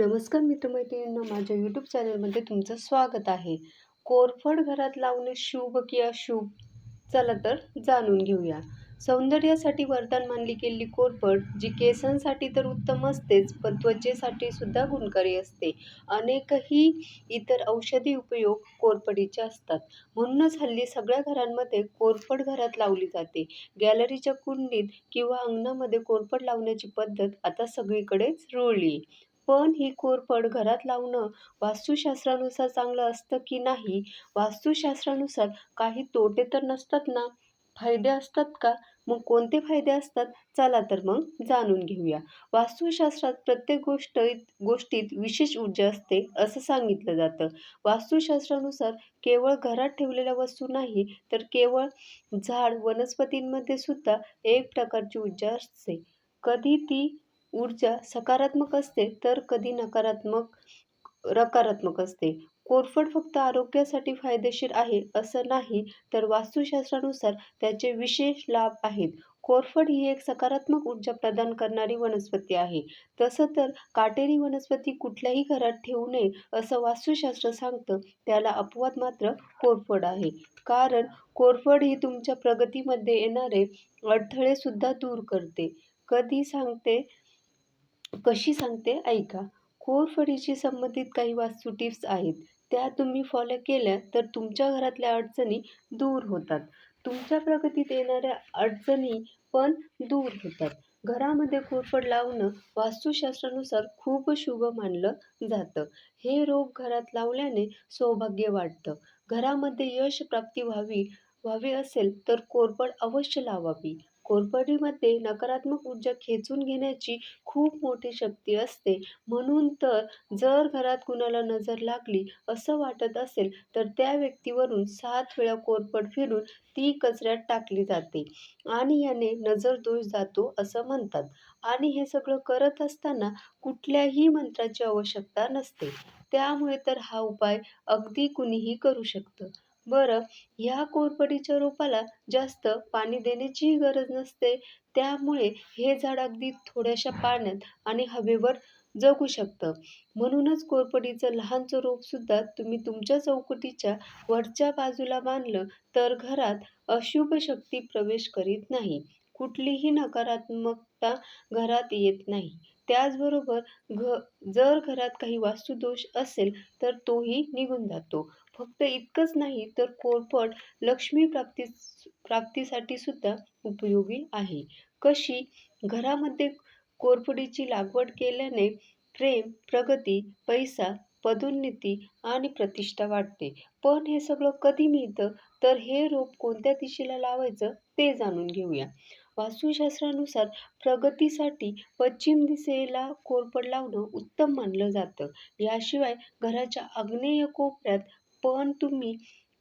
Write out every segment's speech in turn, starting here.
नमस्कार मित्रमैत्रिणींना माझ्या यूट्यूब चॅनलमध्ये तुमचं स्वागत आहे. कोरफड घरात लावणे शुभ की अशुभ चला तर जाणून घेऊया. सौंदर्यासाठी वरदान मानली गेलेली कोरफड जी केसांसाठी तर उत्तम असतेच पण त्वचेसाठी सुद्धा गुणकारी असते. अनेकही इतर औषधी उपयोग कोरफडीचे असतात. म्हणूनच हल्ली सगळ्या घरांमध्ये कोरफड घरात लावली जाते. गॅलरीच्या कुंडीत किंवा अंगणामध्ये कोरफड लावण्याची पद्धत आता सगळीकडेच रुळली. पण ही कोरफड घरात लावणं वास्तुशास्त्रानुसार चांगलं असतं की नाही? वास्तुशास्त्रानुसार काही तोटे तर नसतात ना? फायदे असतात का? मग कोणते फायदे असतात? चला तर मग जाणून घेऊया. वास्तुशास्त्रात प्रत्येक गोष्ट गोष्टीत विशेष ऊर्जा असते असं सांगितलं जातं. वास्तुशास्त्रानुसार केवळ घरात ठेवलेल्या वस्तू नाही तर केवळ झाड वनस्पतींमध्ये सुद्धा एक प्रकारची ऊर्जा असते. कधी ती ऊर्जा सकारात्मक असते तर कधी नकारात्मक नकारात्मक असते. कोरफड फक्त आरोग्यासाठी फायदेशीर आहे असं नाही तर वास्तुशास्त्रानुसार त्याचे विशेष लाभ आहेत. कोरफड ही एक सकारात्मक ऊर्जा प्रदान करणारी वनस्पती आहे. तसं तर काटेरी वनस्पती कुठल्याही घरात ठेवू नये असं वास्तुशास्त्र सांगतं. त्याला अपवाद मात्र कोरफड आहे. कारण कोरफड ही तुमच्या प्रगतीमध्ये येणारे अडथळे सुद्धा दूर करते. कधी सांगते? कशी सांगते? ऐका. कोरफडीशी संबंधित काही वास्तू टिप्स आहेत. त्या तुम्ही फॉलो केल्या तर तुमच्या घरातल्या अडचणी दूर होतात. तुमच्या प्रगतीत येणाऱ्या अडचणी पण दूर होतात. घरामध्ये कोरफड लावणं वास्तुशास्त्रानुसार खूप शुभ मानलं जातं. हे रोग घरात लावल्याने सौभाग्य वाटतं. घरामध्ये यश प्राप्ती व्हावी व्हावी असेल तर कोरफड अवश्य लावावी. कोरफडीमध्ये नकारात्मक ऊर्जा खेचून घेण्याची खूप मोठी शक्ती असते. म्हणून तर जर घरात कुणाला नजर लागली असं वाटत असेल तर त्या व्यक्तीवरून सात वेळा कोरफड फिरून ती कचऱ्यात टाकली जाते आणि याने नजर दोष जातो असं म्हणतात. आणि हे सगळं करत असताना कुठल्याही मंत्राची आवश्यकता नसते. त्यामुळे तर हा उपाय अगदी कुणीही करू शकतं. बरं ह्या कोरफडीच्या रोपाला जास्त पाणी देण्याचीही गरज नसते त्यामुळे हे झाड अगदी थोड्याशा पाण्यात आणि हवेवर जगू शकतं. म्हणूनच कोरफडीचं लहानचं रोपसुद्धा तुम्ही तुमच्या चौकटीच्या वरच्या बाजूला बांधलं तर घरात अशुभ शक्ती प्रवेश करीत नाही. कुठलीही नकारात्मकता घरात येत नाही. त्याचबरोबर घ जर घरात काही वास्तुदोष असेल तर तोही निघून जातो. फक्त इतकंच नाही तर कोरफड लक्ष्मी प्राप्ती प्राप्तीसाठी सुद्धा उपयोगी आहे. कशी? घरामध्ये कोरफडीची लागवड केल्याने प्रेम प्रगती पैसा पदोन्नती आणि प्रतिष्ठा वाढते. पण हे सगळं कधी मिळतं? तर हे रोप कोणत्या दिशेला लावायचं ते जाणून घेऊया. वास्तुशास्त्रानुसार प्रगतीसाठी पश्चिम दिशेला कोरफड लावणं उत्तम मानलं जातं. याशिवाय घराच्या आग्नेय कोपऱ्यात पण तुम्ही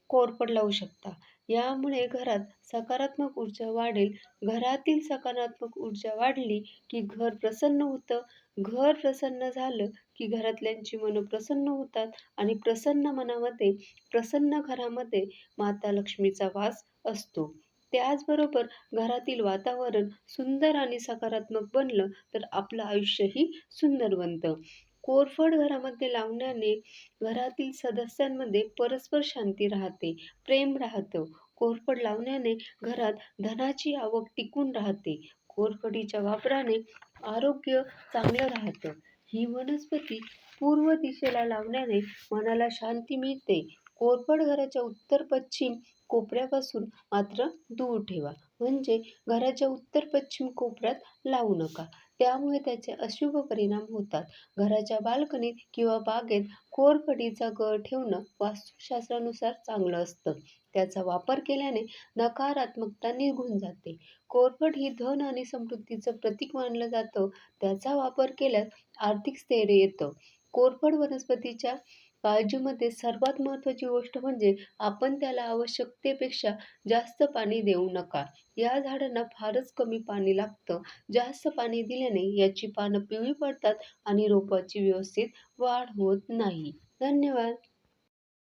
कोरफड लावू शकता. यामुळे घरात सकारात्मक ऊर्जा वाढेल. घरातील सकारात्मक ऊर्जा वाढली की घर प्रसन्न होतं. घर प्रसन्न झालं की घरातल्यांची मनं प्रसन्न होतात आणि प्रसन्न मनामध्ये प्रसन्न घरामध्ये माता लक्ष्मीचा वास असतो. त्याचबरोबर घरातील वातावरण सुंदर आणि सकारात्मक बनलं तर आपलं आयुष्यही सुंदर बनतं. कोरफड घरामध्ये लावण्याने घरातील सदस्यांमध्ये परस्पर शांती राहते प्रेम राहतं. कोरफड लावण्याने घरात धनाची आवक टिकून राहते. कोरफडीच्या वापराने आरोग्य चांगलं राहतं. ही वनस्पती पूर्व दिशेला लावण्याने मनाला शांती मिळते. कोरफड घराच्या उत्तर पश्चिम कोपऱ्यापासून मात्र दूर ठेवा. म्हणजे घराच्या उत्तर पश्चिम कोपऱ्यात लावू नका. त्यामुळे त्याचे अशुभ परिणाम होतात. घराच्या बाल्कनीत किंवा बागेत कोरफडीचा गळ ठेवणं वास्तुशास्त्रानुसार चांगलं असतं. त्याचा वापर केल्याने नकारात्मकता निघून जाते. कोरफड ही धन आणि समृद्धीचं प्रतीक मानलं जातं. त्याचा वापर केल्यास आर्थिक स्थैर्य येतं. कोरफड वनस्पतीच्या काळजीमध्ये सर्वात महत्त्वाची गोष्ट म्हणजे आपण त्याला आवश्यकतेपेक्षा जास्त पाणी देऊ नका. या झाडांना फारच कमी पाणी लागतं. जास्त पाणी दिल्याने याची पानं पिवळी पडतात आणि रोपाची व्यवस्थित वाढ होत नाही. धन्यवाद.